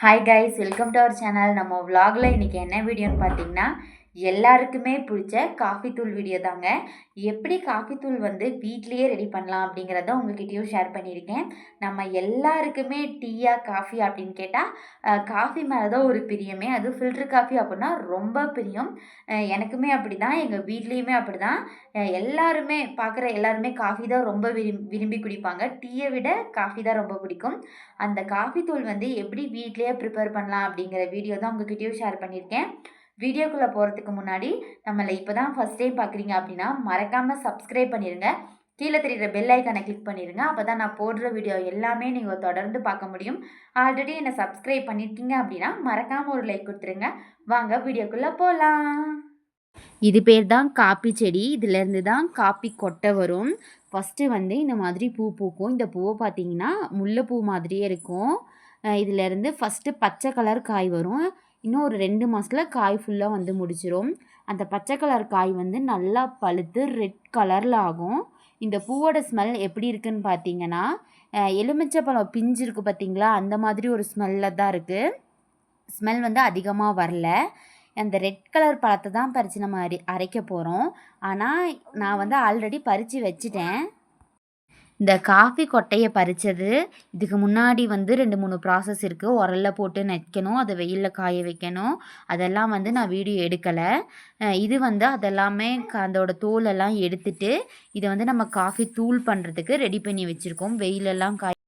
Hi guys welcome to our channel நம்ம vlogல இன்றைக்கி என்ன வீடியோன்னு பார்த்தீங்கன்னா எல்லாருக்குமே பிடிச்ச காஃபி தூள் வீடியோ தாங்க. எப்படி காஃபி தூள் வந்து வீட்லேயே ரெடி பண்ணலாம் அப்படிங்கிறத உங்ககிட்டயும் ஷேர் பண்ணியிருக்கேன். நம்ம எல்லாருக்குமே டீயா காஃபி அப்படின்னு கேட்டால் காஃபி மேலே தான் ஒரு பிரியமே. அது ஃபில்டர் காஃபி அப்படின்னா ரொம்ப பிரியம். எனக்குமே அப்படி தான் எங்கள் வீட்லேயுமே அப்படி தான் எல்லாருமே பார்க்குற எல்லாருமே காஃபி தான் ரொம்ப விரும் விரும்பி குடிப்பாங்க. டீயை விட காஃபி தான் ரொம்ப பிடிக்கும். அந்த காஃபி தூள் வந்து எப்படி வீட்லேயே ப்ரிப்பேர் பண்ணலாம் அப்படிங்கிற வீடியோ தான் உங்ககிட்டயும் ஷேர் பண்ணியிருக்கேன். வீடியோக்குள்ளே போகிறதுக்கு முன்னாடி நம்மளை இப்போ தான் ஃபஸ்ட் டைம் பார்க்குறீங்க அப்படின்னா மறக்காமல் சப்ஸ்கிரைப் பண்ணிடுங்க கீழே தெரிகிற பெல் ஐக்கனை கிளிக் பண்ணிடுங்க அப்போ தான் நான் போடுற வீடியோ எல்லாமே நீங்கள் தொடர்ந்து பார்க்க முடியும். ஆல்ரெடி என்னை சப்ஸ்கிரைப் பண்ணியிருக்கீங்க அப்படின்னா மறக்காமல் ஒரு லைக் கொடுத்துருங்க. வாங்க வீடியோக்குள்ளே போகலாம் இது பேர் தான் காப்பி செடி. இதுலேருந்து தான் காப்பி கொட்டை வரும். ஃபஸ்ட்டு வந்து இந்த மாதிரி பூ பூக்கும். இந்த பூவை பார்த்தீங்கன்னா முல்லைப்பூ மாதிரியே இருக்கும். இதிலேருந்து இதுலேருந்து ஃபஸ்ட்டு பச்சை கலர் காய் வரும். இன்னும் ஒரு ரெண்டு மாதத்தில் காய் ஃபுல்லாக வந்து முடிச்சிடும் அந்த பச்சை கலர் காய் வந்து நல்லா பழுத்து ரெட் கலரில் ஆகும். இந்த பூவோட ஸ்மெல் எப்படி இருக்குன்னு பார்த்தீங்கன்னா அஹ் எலுமிச்சை பழம் பிஞ்சு இருக்குது பார்த்தீங்களா அந்த மாதிரி ஒரு ஸ்மெல்லில் தான் இருக்குது ஸ்மெல் வந்து அதிகமாக வரல. அந்த ரெட் கலர் பழத்தை தான் பறித்து நம்ம அரை அரைக்க போகிறோம் ஆனால் நான் வந்து ஆல்ரெடி பறித்து வச்சுட்டேன். இந்த காஃபி கொட்டையை பறித்தது இதுக்கு முன்னாடி வந்து ரெண்டு மூணு ப்ராசஸ் இருக்குது உரல்ல போட்டு நிற்கணும் அதை வெயிலில் காய வைக்கணும். அதெல்லாம் வந்து நான் வீடியோ எடுக்கலை. இது வந்து அதெல்லாமே அதோட தோலெல்லாம் எடுத்துட்டு இதை வந்து நம்ம காஃபி தூள் பண்ணுறதுக்கு ரெடி பண்ணி வச்சுருக்கோம். வெயிலெல்லாம் காய்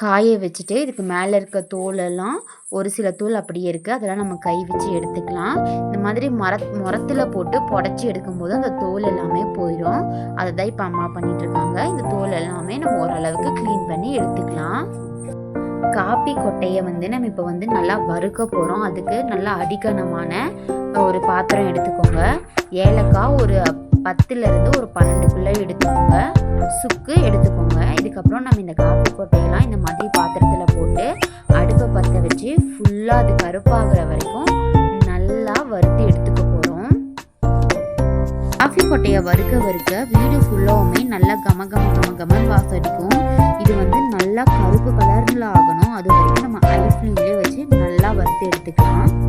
காய வச்சுட்டு இதுக்கு மேலே இருக்க தோலெல்லாம் ஒரு சில தோல் அப்படியே இருக்குது அதெல்லாம் நம்ம கை வச்சு எடுத்துக்கலாம். இந்த மாதிரி மர மரத்தில் போட்டு புடச்சி எடுக்கும்போது அந்த தோல் எல்லாமே போயிடும் அதை தான் இப்போ அம்மா பண்ணிகிட்ருக்காங்க இந்த தோல் எல்லாமே நம்ம ஓரளவுக்கு க்ளீன் பண்ணி எடுத்துக்கலாம். காப்பி கொட்டையை வந்து நம்ம இப்போ வந்து நல்லா வறுக்க போகிறோம் அதுக்கு நல்லா அடிக்கனமான ஒரு பாத்திரம் எடுத்துக்கோங்க. ஏலக்காய் ஒரு பத்துலேருந்து ஒரு பன்னெண்டுக்குள்ளே எடுத்துக்கோங்க. சுக்கு எடுத்துக்கோங்க. இதுக்கப்புறம் நம்ம இந்த காப்பி கொட்டையெல்லாம் இந்த மாதிரி பாத்திரத்தில் போட்டு அடுப்பை பற்ற வச்சு ஃபுல்லாக அது கருப்பாகிற வரைக்கும் நல்லா வறுத்து எடுத்துக்க போகிறோம் காஃபி கொட்டையை வறுக்க வறுக்க வீடு ஃபுல்லாவுமே நல்லா கம கம கம கமன் வாசம் அடிக்கும். இது வந்து நல்லா கருப்பு கலரில் ஆகணும். அது வரைக்கும் நம்ம ஐ வச்சு நல்லா வறுத்து எடுத்துக்கலாம்.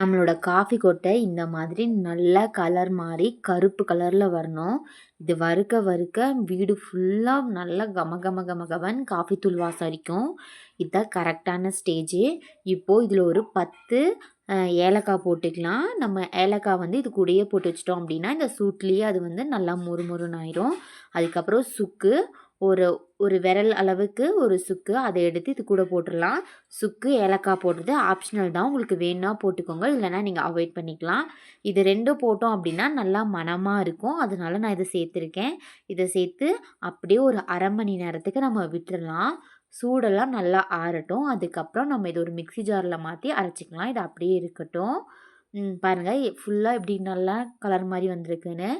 நம்மளோட காஃபி கொட்டை இந்த மாதிரி நல்லா கலர் மாறி கருப்பு கலரில் வரணும். இது வறுக்க வறுக்க வீடு ஃபுல்லாக நல்லா கம கம கம கமன் காஃபி தூள் வாசம் அடிக்கும் இதுதான் கரெக்டான ஸ்டேஜு இப்போது இதில் ஒரு பத்து ஏலக்காய் போட்டுக்கலாம். நம்ம ஏலக்காய் வந்து இது கூடயே போட்டு வச்சிட்டோம் அப்படின்னா இந்த சூட்லேயே அது வந்து நல்லா முறுமுறுன்னு ஆயிரும். அதுக்கப்புறம் சுக்கு ஒரு ஒரு விரல் அளவுக்கு ஒரு சுக்கு அதை எடுத்து இது கூட போட்டுடலாம். சுக்கு ஏலக்காய் போடுறது ஆப்ஷனல் தான். உங்களுக்கு வேணும்னா போட்டுக்கோங்க. இல்லைனா நீங்கள் அவாய்ட் பண்ணிக்கலாம். இது ரெண்டும் போட்டோம் அப்படின்னா நல்லா மணமாக இருக்கும். அதனால நான் இதை சேர்த்துருக்கேன். இதை சேர்த்து அப்படியே ஒரு அரை மணி நேரத்துக்கு நம்ம விட்டுடலாம் சூடெல்லாம் நல்லா ஆறட்டும். அதுக்கப்புறம் நம்ம இது ஒரு மிக்ஸி ஜாரில் மாற்றி அரைச்சிக்கலாம். இது அப்படியே இருக்கட்டும். பாருங்கள் ஃபுல்லாக இப்படி நல்லா கலர் மாதிரி வந்திருக்குன்னு.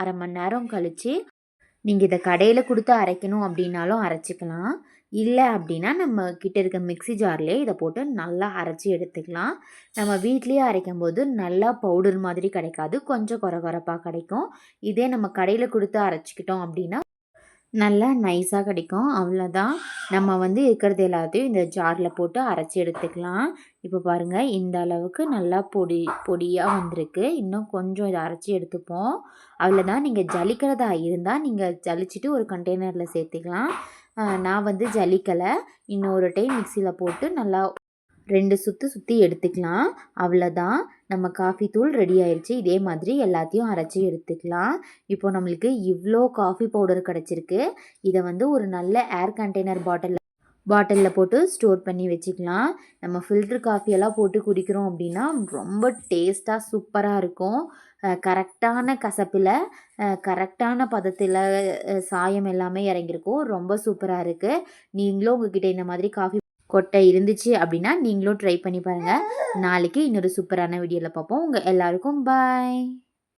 அரை மணி நேரம் கழித்து நீங்கள் இதை கடையில் கொடுத்து அரைக்கணும் அப்படின்னாலும் அரைச்சிக்கலாம். இல்லை அப்படின்னா நம்ம கிட்ட இருக்க மிக்ஸி ஜார்லேயே இதை போட்டு நல்லா அரைச்சி எடுத்துக்கலாம். நம்ம வீட்லேயே அரைக்கும் போது நல்லா பவுடர் மாதிரி கிடைக்காது. கொஞ்சம் குறை குறைப்பாக கிடைக்கும். இதே நம்ம கடையில் கொடுத்து அரைச்சிக்கிட்டோம் அப்படின்னா நல்லா நைஸாக கிடைக்கும். அவ்வளோதான் நம்ம வந்து இருக்கிறது எல்லாத்தையும் இந்த ஜாரில் போட்டு அரைச்சி எடுத்துக்கலாம். இப்போ பாருங்கள் இந்த அளவுக்கு நல்லா பொடி பொடியாக வந்திருக்கு. இன்னும் கொஞ்சம் இதை அரைச்சி எடுத்துப்போம். அவ்வளோதான் நீங்கள் ஜலிக்கிறதா இருந்தால் நீங்கள் ஜலிச்சுட்டு ஒரு கண்டெய்னரில் சேர்த்துக்கலாம். நான் வந்து ஜலிக்கலை. இன்னொரு டைம் மிக்சியில் போட்டு நல்லா ரெண்டு சுற்று சுற்றி எடுத்துக்கலாம். அவ்வளோதான் நம்ம காஃபி தூள் ரெடி ஆயிடுச்சு இதே மாதிரி எல்லாத்தையும் அரைச்சி எடுத்துக்கலாம். இப்போ நம்மளுக்கு இவ்வளோ காஃபி பவுடர் கிடச்சிருக்கு. இதை வந்து ஒரு நல்ல ஏர் கண்டெய்னர் பாட்டில் பாட்டிலில் போட்டு ஸ்டோர் பண்ணி வச்சுக்கலாம். நம்ம ஃபில்ட்ரு காஃபியெல்லாம் போட்டு குடிக்கிறோம் அப்படின்னா ரொம்ப டேஸ்ட்டாக சூப்பராக இருக்கும். கரெக்டான கசப்பில் கரெக்டான பதத்தில் சாயம் எல்லாமே இறங்கியிருக்கும். ரொம்ப சூப்பராக இருக்குது நீங்களும் உங்ககிட்ட இந்த மாதிரி காஃபி கொட்டை இருந்துச்சு அப்படின்னா நீங்களும் ட்ரை பண்ணி பாருங்கள் நாளைக்கு இன்னொரு சூப்பரான வீடியோவில் பார்ப்போம். உங்கள் எல்லாருக்கும் பாய்